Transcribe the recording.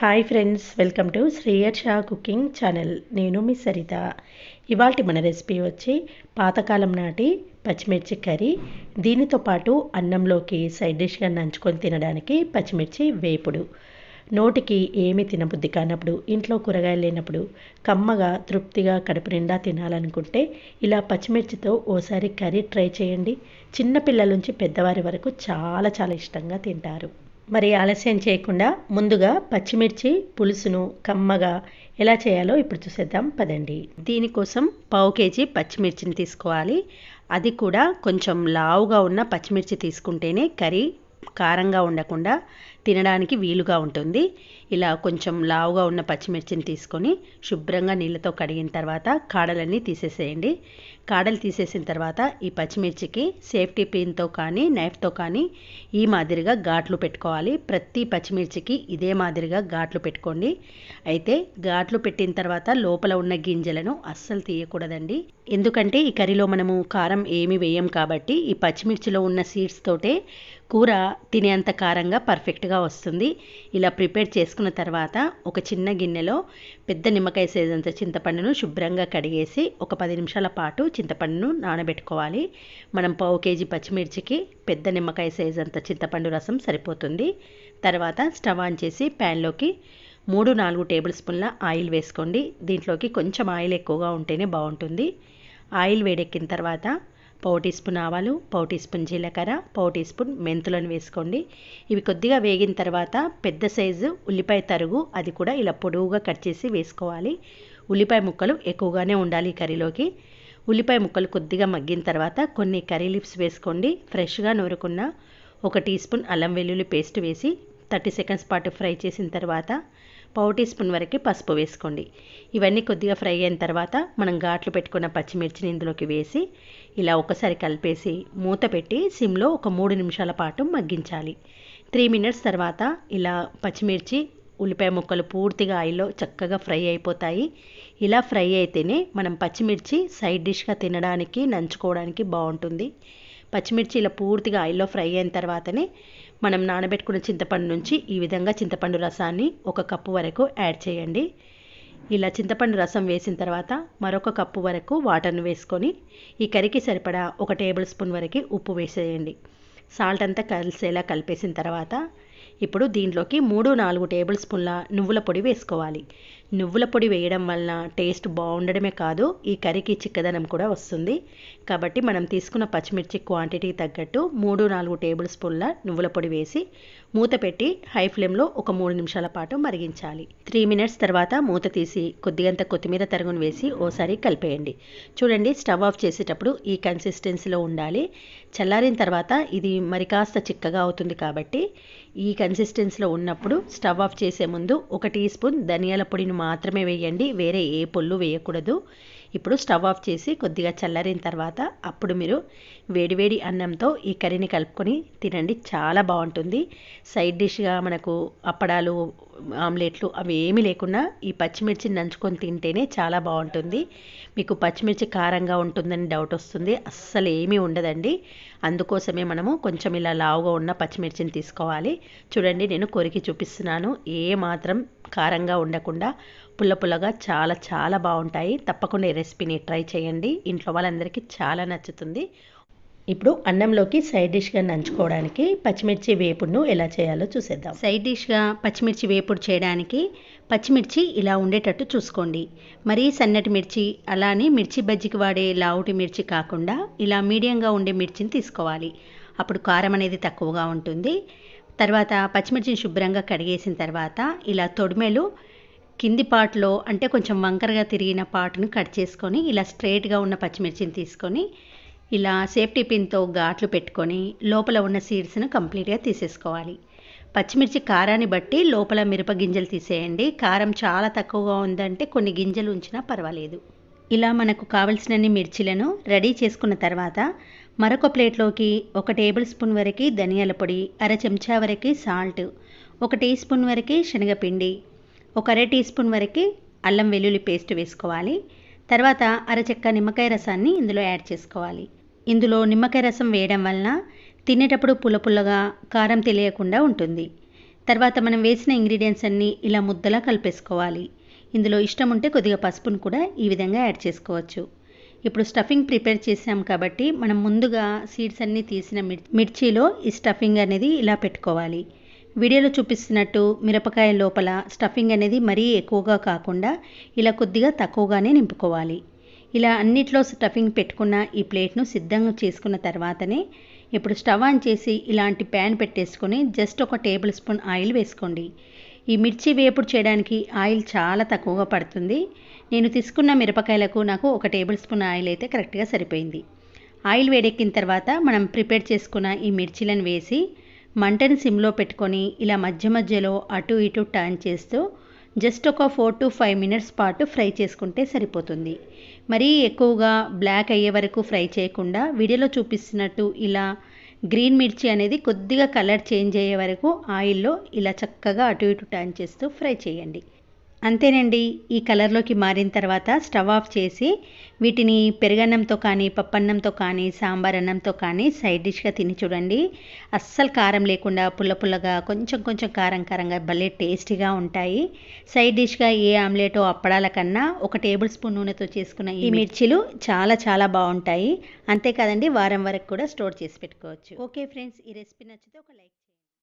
Hi friends welcome to శ్రేయర్ షా cooking channel నేను మీ సరిత. ఇవాళ మన రెసిపీ వచ్చి పాతకాలం నాటి పచ్చిమిర్చి కర్రీ. దీనితో పాటు అన్నంలోకి సైడ్ డిష్గా నంచుకొని తినడానికి పచ్చిమిర్చి వేపుడు. నోటికి ఏమి తినబుద్ధి కానప్పుడు ఇంట్లో కూరగాయలు లేనప్పుడు కమ్మగా తృప్తిగా కడుపు నిండా తినాలనుకుంటే ఇలా పచ్చిమిర్చితో ఓసారి కర్రీ ట్రై చేయండి. చిన్నపిల్లల నుంచి పెద్దవారి వరకు చాలా చాలా ఇష్టంగా తింటారు. మరి ఆలస్యం చేయకుండా ముందుగా పచ్చిమిర్చి పులుసును కమ్మగా ఎలా చేయాలో ఇప్పుడు చూసేద్దాం. పదండి. దీనికోసం పావు కేజీ పచ్చిమిర్చిని తీసుకోవాలి. అది కూడా కొంచెం లావుగా ఉన్న పచ్చిమిర్చి తీసుకుంటేనే కర్రీ కారంగా ఉండకుండా తినడానికి వీలుగా ఉంటుంది. ఇలా కొంచెం లావుగా ఉన్న పచ్చిమిర్చిని తీసుకొని శుభ్రంగా నీళ్ళతో కడిగిన తర్వాత కాడలన్నీ తీసేసేయండి. కాడలు తీసేసిన తర్వాత ఈ పచ్చిమిర్చికి సేఫ్టీ పిన్తో కానీ నైఫ్తో కానీ ఈ మాదిరిగా ఘాట్లు పెట్టుకోవాలి. ప్రతి పచ్చిమిర్చికి ఇదే మాదిరిగా ఘాట్లు పెట్టుకోండి. అయితే ఘాట్లు పెట్టిన తర్వాత లోపల ఉన్న గింజలను అస్సలు తీయకూడదండి. ఎందుకంటే ఈ కర్రీలో మనము కారం ఏమి వేయం కాబట్టి ఈ పచ్చిమిర్చిలో ఉన్న సీడ్స్ తోటే కూర తినేంత కారంగా పర్ఫెక్ట్గా వస్తుంది. ఇలా ప్రిపేర్ చేసుకున్న తర్వాత ఒక చిన్న గిన్నెలో పెద్ద నిమ్మకాయ సైజంత చింతపండును శుభ్రంగా కడిగేసి ఒక పది నిమిషాల పాటు చింతపండును నానబెట్టుకోవాలి. మనం పావు కేజీ పచ్చిమిర్చికి పెద్ద నిమ్మకాయ సైజంత చింతపండు రసం సరిపోతుంది. తర్వాత స్టవ్ ఆన్ చేసి ప్యాన్లోకి మూడు నాలుగు టేబుల్ స్పూన్ల ఆయిల్ వేసుకోండి. దీంట్లోకి కొంచెం ఆయిల్ ఎక్కువగా ఉంటేనే బాగుంటుంది. ఆయిల్ వేడెక్కిన తర్వాత పావు టీ స్పూన్ ఆవాలు పావు టీ స్పూన్ జీలకర్ర పావు టీ స్పూన్ మెంతులను వేసుకోండి. ఇవి కొద్దిగా వేగిన తర్వాత పెద్ద సైజు ఉల్లిపాయ తరుగు అది కూడా ఇలా పొడవుగా కట్ చేసి వేసుకోవాలి. ఉల్లిపాయ ముక్కలు ఎక్కువగానే ఉండాలి కర్రీలోకి. ఉల్లిపాయ ముక్కలు కొద్దిగా మగ్గిన తర్వాత కొన్ని కర్రీ లీవ్స్ వేసుకోండి. ఫ్రెష్గా నూరుకున్న ఒక టీ స్పూన్ అల్లం వెల్లుల్లి పేస్ట్ వేసి థర్టీ సెకండ్స్ పాటు ఫ్రై చేసిన తర్వాత పావు టీ స్పూన్ వరకు పసుపు వేసుకోండి. ఇవన్నీ కొద్దిగా ఫ్రై అయిన తర్వాత మనం ఘాట్లు పెట్టుకున్న పచ్చిమిర్చిని ఇందులోకి వేసి ఇలా ఒకసారి కలిపేసి మూత పెట్టి సిమ్లో ఒక మూడు నిమిషాల పాటు మగ్గించాలి. త్రీ మినిట్స్ తర్వాత ఇలా పచ్చిమిర్చి ఉల్లిపాయ ముక్కలు పూర్తిగా ఆయిల్లో చక్కగా ఫ్రై అయిపోతాయి. ఇలా ఫ్రై అయితేనే మనం పచ్చిమిర్చి సైడ్ డిష్గా తినడానికి నంచుకోవడానికి బాగుంటుంది. పచ్చిమిర్చి ఇలా పూర్తిగా ఆయిల్లో ఫ్రై అయిన తర్వాతనే మనం నానబెట్టుకున్న చింతపండు నుంచి ఈ విధంగా చింతపండు రసాన్ని ఒక కప్పు వరకు యాడ్ చేయండి. ఇలా చింతపండు రసం వేసిన తర్వాత మరొక కప్పు వరకు వాటర్ను వేసుకొని ఈ కర్రీకి సరిపడా ఒక టేబుల్ స్పూన్ వరకు ఉప్పు వేసేయండి. సాల్ట్ అంతా కలిసేలా కలిపేసిన తర్వాత ఇప్పుడు దీంట్లోకి మూడు నాలుగు టేబుల్ స్పూన్ల నువ్వుల పొడి వేసుకోవాలి. నువ్వుల పొడి వేయడం వలన టేస్ట్ బాగుండడమే కాదు ఈ కర్రీకి చిక్కదనం కూడా వస్తుంది. కాబట్టి మనం తీసుకున్న పచ్చిమిర్చి క్వాంటిటీ తగ్గట్టు మూడు నాలుగు టేబుల్ స్పూన్ల నువ్వుల పొడి వేసి మూత పెట్టి హై ఫ్లేమ్లో ఒక మూడు నిమిషాల పాటు మరిగించాలి. త్రీ మినిట్స్ తర్వాత మూత తీసి కొద్దిగంత కొత్తిమీర తరుగును వేసి ఓసారి కలిపేయండి. చూడండి స్టవ్ ఆఫ్ చేసేటప్పుడు ఈ కన్సిస్టెన్సీలో ఉండాలి. చల్లారిన తర్వాత ఇది మరి కాస్త చిక్కగా అవుతుంది కాబట్టి ఈ కన్సిస్టెన్సీలో ఉన్నప్పుడు స్టవ్ ఆఫ్ చేసే ముందు ఒక టీ స్పూన్ ధనియాల పొడిని మాత్రమే వేయండి. వేరే ఏ పొల్లు వేయకూడదు. ఇప్పుడు స్టవ్ ఆఫ్ చేసి కొద్దిగా చల్లారిన తర్వాత అప్పుడు మీరు వేడివేడి అన్నంతో ఈ కర్రీని కలుపుకొని తినండి. చాలా బాగుంటుంది. సైడ్ డిష్గా మనకు అప్పడాలు ఆమ్లెట్లు అవి ఏమీ లేకుండా ఈ పచ్చిమిర్చిని నంచుకొని తింటేనే చాలా బాగుంటుంది. మీకు పచ్చిమిర్చి కారంగా ఉంటుందని డౌట్ వస్తుంది. అస్సలు ఏమీ ఉండదండి. అందుకోసమే మనము కొంచెం ఇలా లావుగా ఉన్న పచ్చిమిర్చిని తీసుకోవాలి. చూడండి నేను కొరికి చూపిస్తున్నాను. ఏ మాత్రం కారంగా ఉండకుండా పుల్ల పుల్లగా చాలా చాలా బాగుంటాయి. తప్పకుండా ఈ రెసిపీని ట్రై చేయండి. ఇంట్లో వాళ్ళందరికీ చాలా నచ్చుతుంది. ఇప్పుడు అన్నంలోకి సైడ్ డిష్గా నంచుకోవడానికి పచ్చిమిర్చి వేపుడును ఎలా చేయాలో చూసేద్దాం. సైడ్ డిష్గా పచ్చిమిర్చి వేపుడు చేయడానికి పచ్చిమిర్చి ఇలా ఉండేటట్టు చూసుకోండి. మరీ సన్నటి మిర్చి అలానే మిర్చి బజ్జికి వాడే లావుటి మిర్చి కాకుండా ఇలా మీడియంగా ఉండే మిర్చిని తీసుకోవాలి. అప్పుడు కారం అనేది తక్కువగా ఉంటుంది. తర్వాత పచ్చిమిర్చిని శుభ్రంగా కడిగేసిన తర్వాత ఇలా తొడిమెలు కింది పార్ట్లో అంటే కొంచెం వంకరగా తిరిగిన పార్ట్ను కట్ చేసుకొని ఇలా స్ట్రైట్గా ఉన్న పచ్చిమిర్చిని తీసుకొని ఇలా సేఫ్టీ పిన్తో ఘాట్లు పెట్టుకొని లోపల ఉన్న సీడ్స్ను కంప్లీట్గా తీసేసుకోవాలి. పచ్చిమిర్చి కారాన్ని బట్టి లోపల మిరప గింజలు తీసేయండి. కారం చాలా తక్కువగా ఉందంటే కొన్ని గింజలు ఉంచినా పర్వాలేదు. ఇలా మనకు కావలసినన్ని మిర్చిలను రెడీ చేసుకున్న తర్వాత మరొక ప్లేట్లోకి ఒక టేబుల్ స్పూన్ వరకు ధనియాల పొడి అర చెంచా వరకు సాల్ట్ ఒక టీ స్పూన్ వరకు శనగపిండి ఒక అర టీ స్పూన్ వరకు అల్లం వెల్లుల్లి పేస్ట్ వేసుకోవాలి. తర్వాత అరచెక్క నిమ్మకాయ రసాన్ని ఇందులో యాడ్ చేసుకోవాలి. ఇందులో నిమ్మకాయ రసం వేయడం వలన తినేటప్పుడు పుల్ల పుల్లగా కారం తెలియకుండా ఉంటుంది. తర్వాత మనం వేసిన ఇంగ్రీడియంట్స్ అన్నీ ఇలా ముద్దలా కలిపేసుకోవాలి. ఇందులో ఇష్టం ఉంటే కొద్దిగా పసుపును కూడా ఈ విధంగా యాడ్ చేసుకోవచ్చు. ఇప్పుడు స్టఫింగ్ ప్రిపేర్ చేసాం కాబట్టి మనం ముందుగా సీడ్స్ అన్నీ తీసిన మిర్చిలో ఈ స్టఫింగ్ అనేది ఇలా పెట్టుకోవాలి. వీడియోలో చూపిస్తున్నట్టు మిరపకాయ లోపల స్టఫింగ్ అనేది మరీ ఎక్కువగా కాకుండా ఇలా కొద్దిగా తక్కువగానే నింపుకోవాలి. ఇలా అన్నిట్లో స్టఫింగ్ పెట్టుకున్న ఈ ప్లేట్ను సిద్ధంగా చేసుకున్న తర్వాతనే ఇప్పుడు స్టవ్ ఆన్ చేసి ఇలాంటి ప్యాన్ పెట్టేసుకొని జస్ట్ ఒక టేబుల్ స్పూన్ ఆయిల్ వేసుకోండి. ఈ మిర్చి వేపుడు చేయడానికి ఆయిల్ చాలా తక్కువగా పడుతుంది. నేను తీసుకున్న మిరపకాయలకు నాకు ఒక టేబుల్ స్పూన్ ఆయిల్ అయితే కరెక్ట్గా సరిపోయింది. ఆయిల్ వేడెక్కిన తర్వాత మనం ప్రిపేర్ చేసుకున్న ఈ మిర్చిలను వేసి మంటని సిమ్లో పెట్టుకొని ఇలా మధ్య మధ్యలో అటు ఇటు టర్న్ చేస్తూ జస్ట్ ఒక ఫోర్ టు ఫైవ్ మినిట్స్ పాటు ఫ్రై చేసుకుంటే సరిపోతుంది. మరీ ఎక్కువగా బ్లాక్ అయ్యే వరకు ఫ్రై చేయకుండా వీడియోలో చూపిస్తున్నట్టు ఇలా గ్రీన్ మిర్చి అనేది కొద్దిగా కలర్ చేంజ్ అయ్యే వరకు ఆయిల్లో ఇలా చక్కగా అటు ఇటు టర్న్ చేస్తూ ఫ్రై చేయండి. అంతేనండి ఈ కలర్లోకి మారిన తర్వాత స్టవ్ ఆఫ్ చేసి వీటిని పెరుగన్నంతో కానీ పప్పన్నంతో కానీ సాంబార్ అన్నంతో కానీ సైడ్ డిష్గా తిని చూడండి. అస్సలు కారం లేకుండా పుల్ల పుల్లగా కొంచెం కొంచెం కారం కారంగా భలే టేస్టీగా ఉంటాయి. సైడ్ డిష్గా ఏ ఆమ్లెటో అప్పడాల కన్నా ఒక టేబుల్ స్పూన్ నూనెతో చేసుకున్న ఈ మిర్చిలు చాలా చాలా బాగుంటాయి. అంతేకాదండి వారం వరకు కూడా స్టోర్ చేసి పెట్టుకోవచ్చు. ఓకే ఫ్రెండ్స్ ఈ రెసిపీ నచ్చితే ఒక లైక్